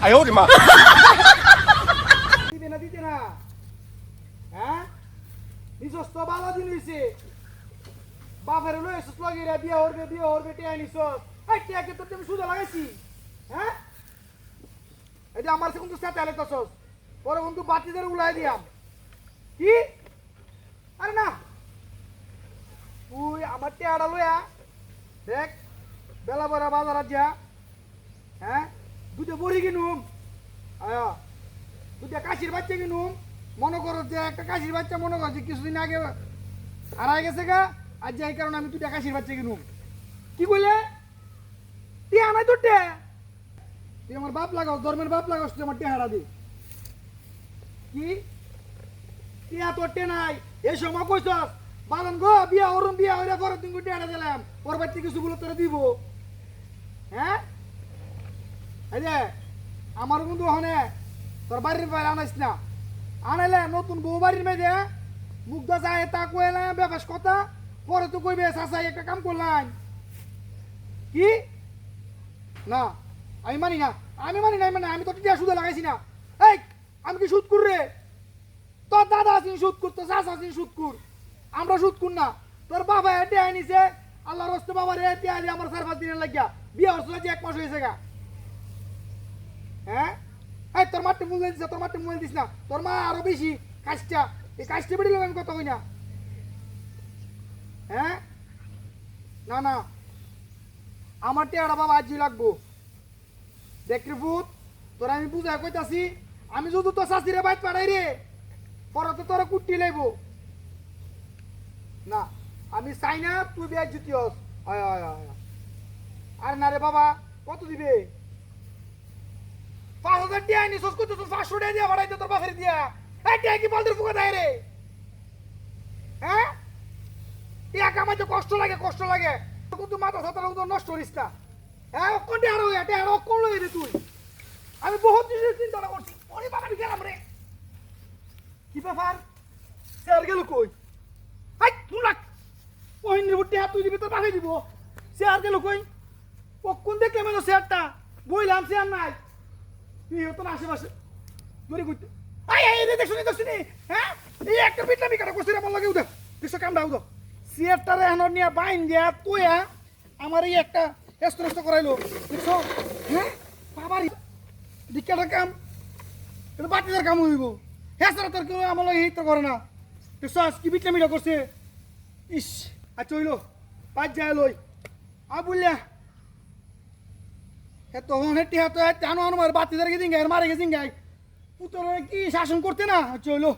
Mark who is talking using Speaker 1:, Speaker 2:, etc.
Speaker 1: 哎呦我的妈！
Speaker 2: দিতে না দিতে না হ্যাঁ নিজস্ব ভালো দিন হইছে বাপের লই এসে লগি রে বিয়া হরবে বিয়া হরবে টিয়া নিছ এই টিয়াকে তোর আমি সুদা লাগাইছি হ্যাঁ এই যে আমার সে কিন্তু সাথে আলেতাছস পরে কিন্তু বাতিদের উলাই দিয়াম কি আরে না তুই আমার টিয়াটা লইয়া দেখ বেলা বড় বাজারাত যা হ্যাঁ দুটো বড়ি কিনুম আয়া দুটা কাশির বাচ্চা কিনুম মনে করো যে একটা কাশির বাচ্চা, মনে করো যে কিছুদিন আগে হারাই গেছে গা, আর যে এই কারণে আমি দুটা কাশির বাচ্চা কিনুম কি বললে টিয়া নাই তোর টিয়া তুই আমার বাপ লাগাও ধর্মের বাপ লাগাস, তুই আমার টেহারা দি। কি? টিয়া তোর টে নাই। এই সময় কইছস বাগান গো, বিয়া হরুম বিয়া হইরা করে তুমি টেহারা দিলাম। বাচ্চা কিছু গুলো তোরা দিব। হ্যাঁ? এই আমার বন্ধু হনে তোর বাড়ির বাইরে আনাইস না। আনাইলে নতুন বউ বাড়ির মেয়ে মুগ্ধা যায় তা কইলে বেবাস কথা, পরে তো কইবে, চাচাই, একটা কাম করলাম। কি? না, আমি মানি না, আমি মানি না মানে আমি তো টিয়া সুদে লাগাইছি না। এই, আমি কি সুদ কর রে? তোর দাদা আছেন সুদ কর, তোর চাচা আছেন সুদ কর। আমরা সুদ কর না। তোর বাবা এটে আনিছে আল্লাহ রস্তে বাবা রে টিয়া দিয়ে আমার চার পাঁচ দিনের লাগিয়া বিয়ে হচ্ছে এক মাস হয়েছে গা। হ্যাঁ? তোর মাঠে মোবাইল দিস তোর মাঠে মোবাইল দিস না। তোর মা আরও বেশি কাজটা, এই কাজটা বেড়ে আমি কথা কই না। হ্যাঁ? না না। আমার টেয়ারা বাবা আজই লাগবো। দেখ ভূত তোর আমি বুঝাই কইতাছি, আমি যদি তোর শাশিরে বাইত পাঠাই রে, পরে তো তোরা কুটি লাইব। না, আমি চাই না তুই বিয়ার জুতি হস। হয় হয় হয়। আরে না রে বাবা, কত দিবে? পাঁচ হাজার টিয়া আইনি সস করতে পাঁচশো টাকা দিয়া ভাড়াইতে তোর বাপের দিয়া। এই টিয়া কি বলতে ফুকা দেয় রে? হ্যাঁ? টিয়া কামাইতে কষ্ট লাগে কষ্ট লাগে। কিন্তু মাথা সাতার মতো নষ্ট করিস না। হ্যাঁ অক্ষণ টিয়া আরও টিয়া আরও অক্ষণ লই আমি বহুত চিন্তা করছি। ওরে বাবা আমি গেলাম রে। হাই লাগ ওই নিব তুই দিবি, তোর বাপে দিব। স্যার গেল কই? কখন দেখলাম এলো স্যারটা। বইলাম, স্যার নাই। তুই হতো না আশেপাশে। দূরে ঘুরতে আই আই রে দেখছনি দেখছনি? হ্যাঁ? এই একটা পিটলামি কাটা করছিস আমার লাগে উদা। দেখছ কামড়া, উদা। সিয়ারটারে এহন নিয়া বাইন দিয়া তুইয়া আমার এই একটা এস্ত নষ্ট করাইলো। দেখছ? হ্যাঁ? বাবার। দিকাটার কাম, এটা বাটিদার কাম হইব। হ্যাঁ স্যার তোর কেউ আমার লাগে এই তো করে না। দেখছ কি পিটলামিটা করছে? ইস আচ্ছা হইল পাঁচ যায় লই। আ বললিয়া এত হনে টিহা তো তেন আমার বাতি ধরে গেছিং গায় মারে গেছিং গায় পুতরে কি শাসন করতে না? চলো।